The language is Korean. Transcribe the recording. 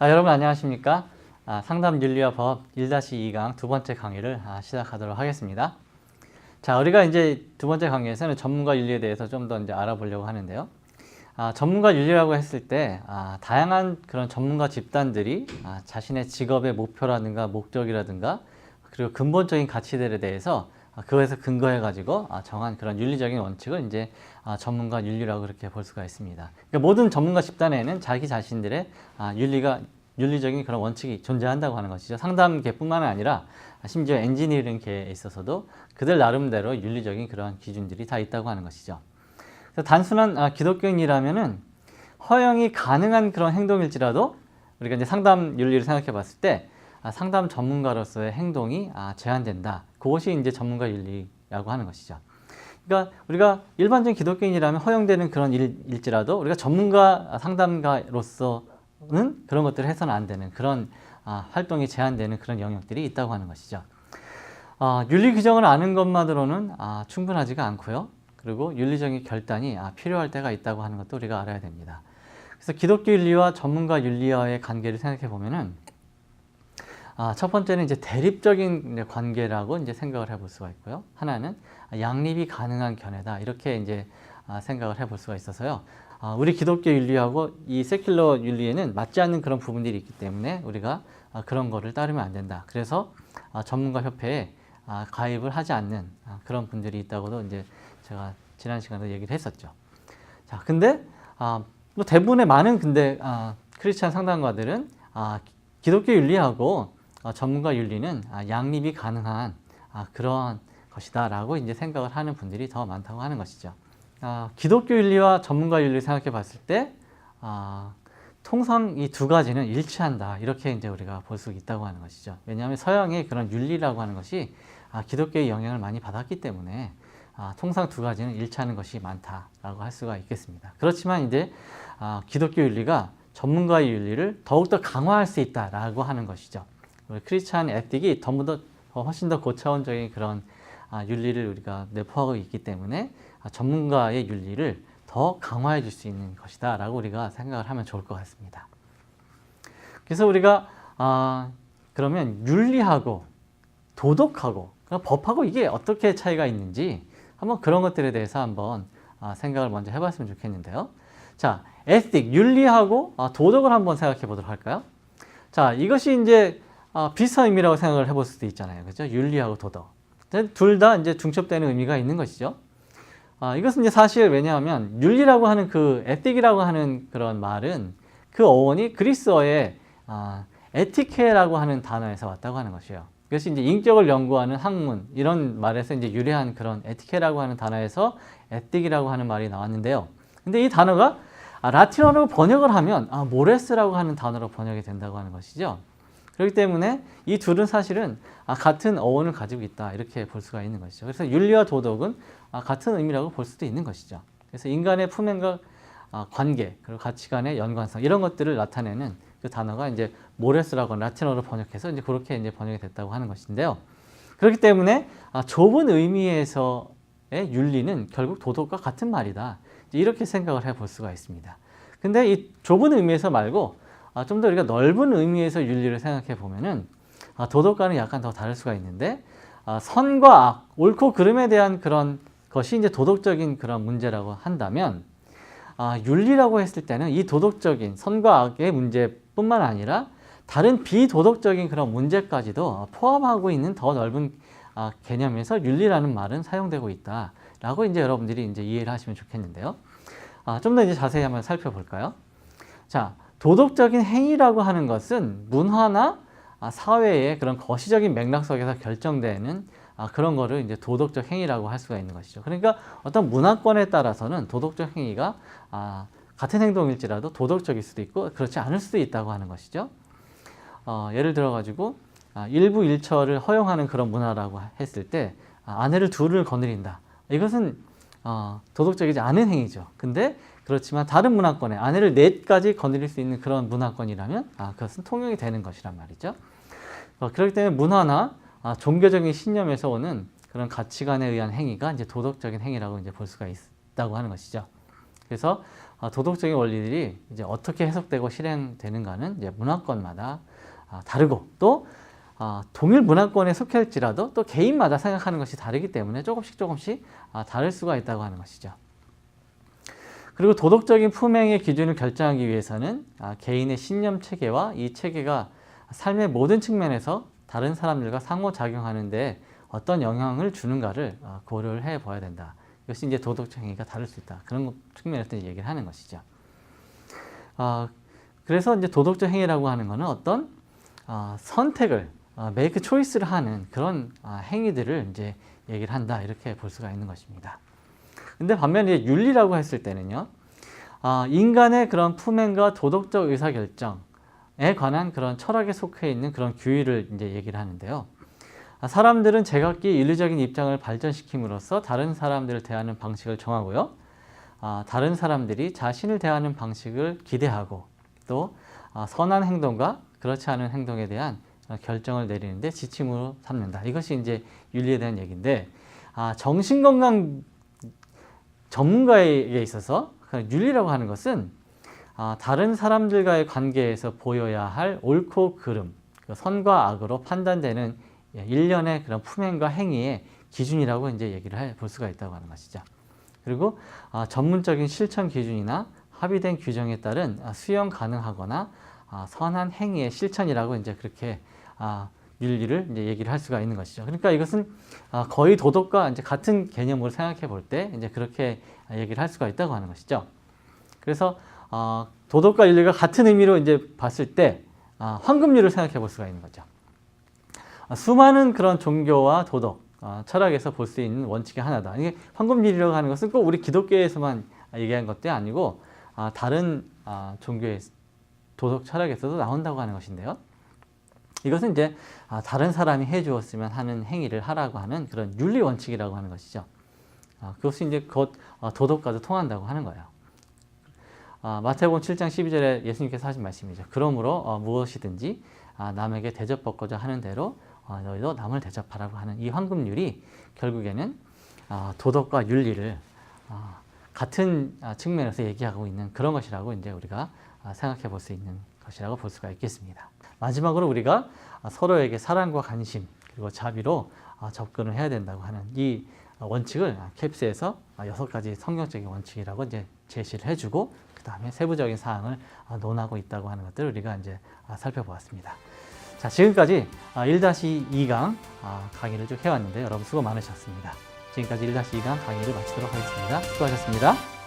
아, 여러분 안녕하십니까? 아, 상담 윤리와 법 1-2강 두 번째 강의를 아, 시작하도록 하겠습니다. 자, 우리가 이제 두 번째 강의에서는 전문가 윤리에 대해서 좀 더 이제 알아보려고 하는데요. 아, 전문가 윤리라고 했을 때 아, 다양한 그런 전문가 집단들이 아, 자신의 직업의 목표라든가 목적이라든가 그리고 근본적인 가치들에 대해서 아, 그거에서 근거해 가지고 아, 정한 그런 윤리적인 원칙을 이제 아, 전문가 윤리라고 그렇게 볼 수가 있습니다. 그러니까 모든 전문가 집단에는 자기 자신들의 아, 윤리가 윤리적인 그런 원칙이 존재한다고 하는 것이죠. 상담계뿐만 아니라 심지어 엔지니어링계에 있어서도 그들 나름대로 윤리적인 그런 기준들이 다 있다고 하는 것이죠. 단순한 아, 기독교인이라면은 허용이 가능한 그런 행동일지라도 우리가 이제 상담 윤리를 생각해 봤을 때 아, 상담 전문가로서의 행동이 아, 제한된다. 그것이 이제 전문가 윤리라고 하는 것이죠. 그러니까 우리가 일반적인 기독교인이라면 허용되는 그런 일, 일지라도 우리가 전문가 상담가로서는 그런 것들을 해서는 안 되는 그런 아, 활동이 제한되는 그런 영역들이 있다고 하는 것이죠. 아, 윤리 규정을 아는 것만으로는 아, 충분하지가 않고요. 그리고 윤리적인 결단이 아, 필요할 때가 있다고 하는 것도 우리가 알아야 됩니다. 그래서 기독교 윤리와 전문가 윤리와의 관계를 생각해 보면은 아, 첫 번째는 이제 대립적인 관계라고 이제 생각을 해볼 수가 있고요. 하나는 양립이 가능한 견해다 이렇게 이제 아, 생각을 해볼 수가 있어서요. 아, 우리 기독교 윤리하고 이 세큘러 윤리에는 맞지 않는 그런 부분들이 있기 때문에 우리가 아, 그런 거를 따르면 안 된다. 그래서 아, 전문가 협회에 아, 가입을 하지 않는 아, 그런 분들이 있다고도 이제 제가 지난 시간에 얘기를 했었죠. 자, 근데 아, 뭐 대부분의 많은 근데 아, 크리스찬 상담가들은 아, 기독교 윤리하고 어, 전문가 윤리는 아, 양립이 가능한 아, 그런 것이다라고 이제 생각을 하는 분들이 더 많다고 하는 것이죠. 아, 기독교 윤리와 전문가 윤리 생각해 봤을 때 아, 통상 이 두 가지는 일치한다 이렇게 이제 우리가 볼 수 있다고 하는 것이죠. 왜냐하면 서양의 그런 윤리라고 하는 것이 아, 기독교의 영향을 많이 받았기 때문에 아, 통상 두 가지는 일치하는 것이 많다라고 할 수가 있겠습니다. 그렇지만 이제 아, 기독교 윤리가 전문가의 윤리를 더욱더 강화할 수 있다라고 하는 것이죠. 우리 크리스찬 에틱이 전부 더 훨씬 더 고차원적인 그런 아, 윤리를 우리가 내포하고 있기 때문에 아, 전문가의 윤리를 더 강화해 줄 수 있는 것이다 라고 우리가 생각을 하면 좋을 것 같습니다. 그래서 우리가 아, 그러면 윤리하고 도덕하고 그러니까 법하고 이게 어떻게 차이가 있는지 한번 그런 것들에 대해서 한번 아, 생각을 먼저 해봤으면 좋겠는데요. 자, 에틱 윤리하고 아, 도덕을 한번 생각해 보도록 할까요? 자, 이것이 이제 아, 비슷한 의미라고 생각을 해볼 수도 있잖아요. 그죠? 윤리하고 도덕. 둘 다 이제 중첩되는 의미가 있는 것이죠. 아, 이것은 이제 사실 왜냐하면 윤리라고 하는 그 에틱이라고 하는 그런 말은 그 어원이 그리스어의 아, 에티케라고 하는 단어에서 왔다고 하는 것이에요. 이것이 이제 인격을 연구하는 학문 이런 말에서 이제 유래한 그런 에티케라고 하는 단어에서 에틱이라고 하는 말이 나왔는데요. 근데 이 단어가 아, 라틴어로 번역을 하면 아, 모레스라고 하는 단어로 번역이 된다고 하는 것이죠. 그렇기 때문에 이 둘은 사실은 아, 같은 어원을 가지고 있다 이렇게 볼 수가 있는 것이죠. 그래서 윤리와 도덕은 아, 같은 의미라고 볼 수도 있는 것이죠. 그래서 인간의 품행과 아, 관계 그리고 가치관의 연관성 이런 것들을 나타내는 그 단어가 이제 모레스라고 라틴어로 번역해서 이제 그렇게 이제 번역이 됐다고 하는 것인데요. 그렇기 때문에 아, 좁은 의미에서의 윤리는 결국 도덕과 같은 말이다. 이렇게 생각을 해볼 수가 있습니다. 근데 이 좁은 의미에서 말고 아, 좀 더 우리가 넓은 의미에서 윤리를 생각해 보면은 아, 도덕과는 약간 더 다를 수가 있는데 아, 선과 악, 옳고 그름에 대한 그런 것이 이제 도덕적인 그런 문제라고 한다면 아, 윤리라고 했을 때는 이 도덕적인 선과 악의 문제뿐만 아니라 다른 비도덕적인 그런 문제까지도 포함하고 있는 더 넓은 아, 개념에서 윤리라는 말은 사용되고 있다라고 이제 여러분들이 이제 이해를 하시면 좋겠는데요. 아, 좀 더 이제 자세히 한번 살펴볼까요? 자, 도덕적인 행위라고 하는 것은 문화나 아, 사회의 그런 거시적인 맥락 속에서 결정되는 아, 그런 거를 이제 도덕적 행위라고 할 수가 있는 것이죠. 그러니까 어떤 문화권에 따라서는 도덕적 행위가 아, 같은 행동일지라도 도덕적일 수도 있고 그렇지 않을 수도 있다고 하는 것이죠. 어, 예를 들어 가지고 아, 일부 일처를 허용하는 그런 문화라고 했을 때 아, 아내를 둘을 거느린다. 이것은 어, 도덕적이지 않은 행위죠. 근데 그렇지만 다른 문화권에 아내를 넷까지 거느릴 수 있는 그런 문화권이라면 아, 그것은 통용이 되는 것이란 말이죠. 어, 그렇기 때문에 문화나 아, 종교적인 신념에서 오는 그런 가치관에 의한 행위가 이제 도덕적인 행위라고 이제 볼 수가 있다고 하는 것이죠. 그래서 아, 도덕적인 원리들이 이제 어떻게 해석되고 실행되는가는 이제 문화권마다 아, 다르고 또 아, 동일 문화권에 속할지라도 또 개인마다 생각하는 것이 다르기 때문에 조금씩 조금씩 아, 다를 수가 있다고 하는 것이죠. 그리고 도덕적인 품행의 기준을 결정하기 위해서는 아, 개인의 신념 체계와 이 체계가 삶의 모든 측면에서 다른 사람들과 상호작용하는데 어떤 영향을 주는가를 아, 고려를 해 봐야 된다. 이것이 이제 도덕적 행위가 다를 수 있다. 그런 측면에서 얘기를 하는 것이죠. 아, 그래서 이제 도덕적 행위라고 하는 것은 어떤 아, 선택을 아, 메이크 초이스를 하는 그런 아, 행위들을 이제 얘기를 한다 이렇게 볼 수가 있는 것입니다. 근데 반면에 윤리라고 했을 때는요, 아, 인간의 그런 품행과 도덕적 의사결정에 관한 그런 철학에 속해 있는 그런 규율을 이제 얘기를 하는데요. 아, 사람들은 제각기 윤리적인 입장을 발전시킴으로써 다른 사람들을 대하는 방식을 정하고요. 아, 다른 사람들이 자신을 대하는 방식을 기대하고 또 아, 선한 행동과 그렇지 않은 행동에 대한 결정을 내리는데 지침으로 삼는다. 이것이 이제 윤리에 대한 얘기인데 아, 정신건강 전문가에게 있어서 그 윤리라고 하는 것은 아, 다른 사람들과의 관계에서 보여야 할 옳고 그름, 그 선과 악으로 판단되는 예, 일련의 그런 품행과 행위의 기준이라고 이제 얘기를 해 볼 수가 있다고 하는 것이죠. 그리고 아, 전문적인 실천 기준이나 합의된 규정에 따른 아, 수용 가능하거나 아, 선한 행위의 실천이라고 이제 그렇게 아, 윤리를 이제 얘기를 할 수가 있는 것이죠. 그러니까 이것은 아, 거의 도덕과 이제 같은 개념으로 생각해 볼 때 이제 그렇게 얘기를 할 수가 있다고 하는 것이죠. 그래서 어, 도덕과 윤리가 같은 의미로 이제 봤을 때 아, 황금률을 생각해 볼 수가 있는 거죠. 아, 수많은 그런 종교와 도덕, 아, 철학에서 볼 수 있는 원칙의 하나다. 이게 황금률이라고 하는 것은 꼭 우리 기독교에서만 얘기한 것도 아니고 아, 다른 아, 종교의 도덕 철학에서도 나온다고 하는 것인데요. 이것은 이제 아, 다른 사람이 해주었으면 하는 행위를 하라고 하는 그런 윤리 원칙이라고 하는 것이죠. 아, 그것이 이제 곧 어, 도덕과도 통한다고 하는 거예요. 아, 마태복음 7장 12절에 예수님께서 하신 말씀이죠. 그러므로 어, 무엇이든지 아, 남에게 대접받고자 하는 대로 어, 너희도 남을 대접하라고 하는 이 황금률이 결국에는 아, 도덕과 윤리를 아, 같은 아, 측면에서 얘기하고 있는 그런 것이라고 이제 우리가 아, 생각해 볼 수 있는 것이라고 볼 수가 있겠습니다. 마지막으로 우리가 아, 서로에게 사랑과 관심 그리고 자비로 아, 접근을 해야 된다고 하는 이 원칙을 아, 캡스에서 아, 여섯 가지 성경적인 원칙이라고 이제 제시를 해주고 그 다음에 세부적인 사항을 아, 논하고 있다고 하는 것들을 우리가 이제 아, 살펴보았습니다. 자 지금까지 아, 1-2강 아, 강의를 쭉 해왔는데 여러분 수고 많으셨습니다. 지금까지 1-2강 강의를 마치도록 하겠습니다. 수고하셨습니다.